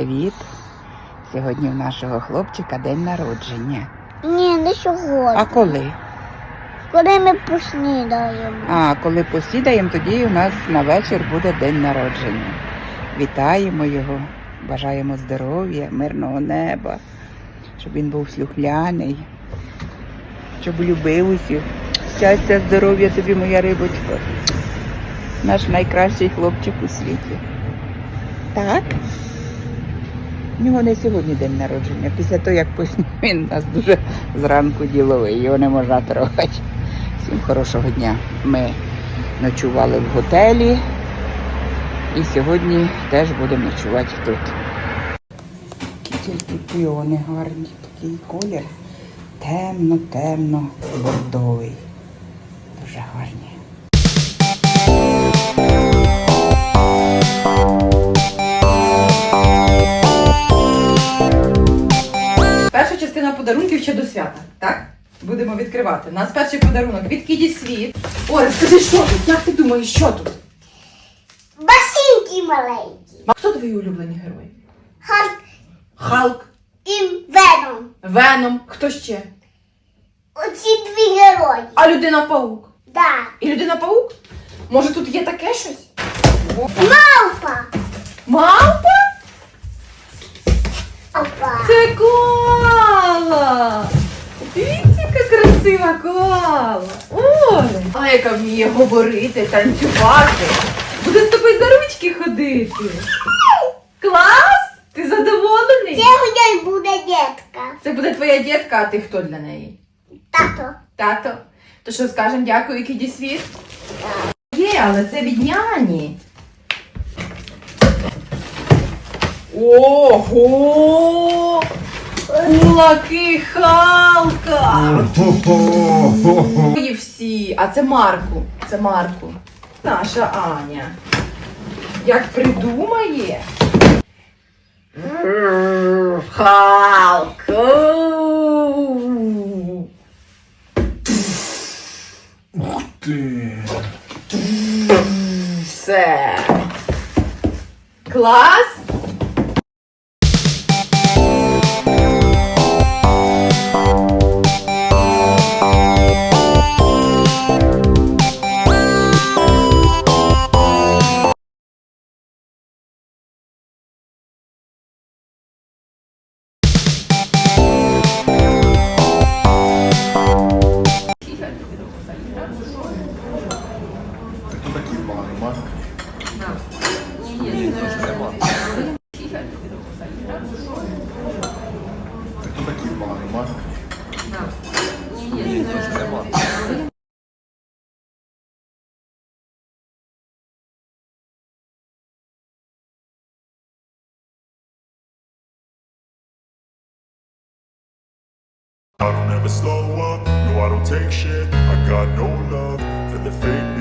привіт! Сьогодні в нашого хлопчика день народження. Ні, не сьогодні. А коли? Коли ми поснідаємо. А коли посідаємо, тоді у нас на вечір буде день народження. Вітаємо його, бажаємо здоров'я, мирного неба, щоб він був слухляний, щоб любив усіх. Щастя, здоров'я тобі, моя рибочка. Наш найкращий хлопчик у світі. Так? У нього не сьогодні день народження. Після того, як поснів, він нас дуже зранку діловий, його не можна трогати. Всім хорошого дня. Ми ночували в готелі і сьогодні теж будемо ночувати тут. Тільки піони гарні, такий колір. Темно, темно, бордовий. Дуже гарні. Подарунків ще до свята, так? Будемо відкривати. У нас перший подарунок від Кіді Світ. Ой, розкажи, що тут? Як ти думаєш, що тут? Басінки маленькі. А хто твої улюблені герої? Халк Халк, і Веном. Веном, хто ще? Оці дві герої. А людина паук. Да. І людина паук? Може тут є таке щось? Мавпа. Мавпа? Мавпа. Це коала! Дивіться, яка красива коала! Ой! А яка вміє говорити, танцювати. Буде з тобою за ручки ходити. Клас! Ти задоволений? Це неї буде дітка. Це буде твоя дітка, а ти хто для неї? Тато. Тато. То що скажемо дякую, Кіді Світ? Є, але це від няні. Ого! Кулаки Халка! Ой, всі, а це Марку. Це Марку. Наша Аня. Як придумає. Халк. Оу. Ти. Все. Клас. I don't ever slow up, no I don't take shit. I got no love for the fake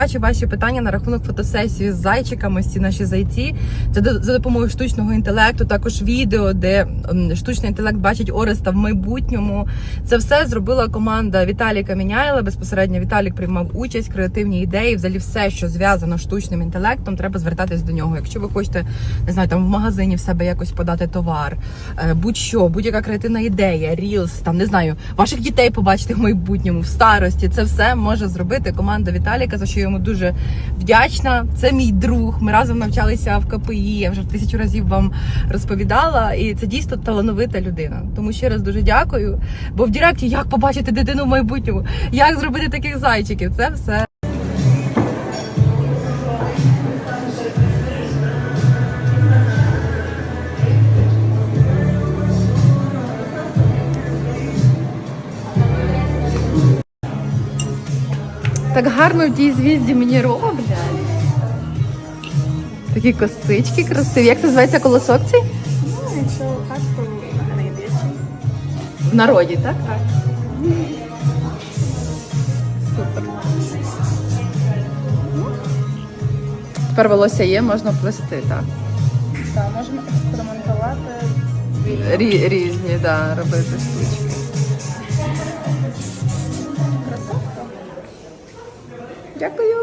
Бачу ваші питання на рахунок фотосесії з зайчиками, ці наші зайці. Це за допомогою штучного інтелекту, також відео, де штучний інтелект бачить Ореста в майбутньому. Це все зробила команда Віталіка Міняйла. Безпосередньо Віталік приймав участь, креативні ідеї. Взагалі, все, що зв'язано з штучним інтелектом, треба звертатись до нього. Якщо ви хочете, не знаю, там в магазині в себе якось подати товар, е, будь-що, будь-яка креативна ідея, рілс, там не знаю, ваших дітей побачити в майбутньому, в старості. Це все може зробити команда Віталіка, за що я йому дуже вдячна. Це мій друг. Ми разом навчалися в КПІ. Я вже тисячу разів вам розповідала, і це дійсно талановита людина. Тому ще раз дуже дякую. Бо в Директі як побачити дитину в майбутньому, як зробити таких зайчиків. Це все. Так гарно в тій звізді мені роблять. Такі косички красиві. Як це називається колосок цей? В народі, так? Так. Супер. Тепер волосся є, можна плести, так? Так, можемо експериментувати. Рі- різні, да, робити штучки. Дякую.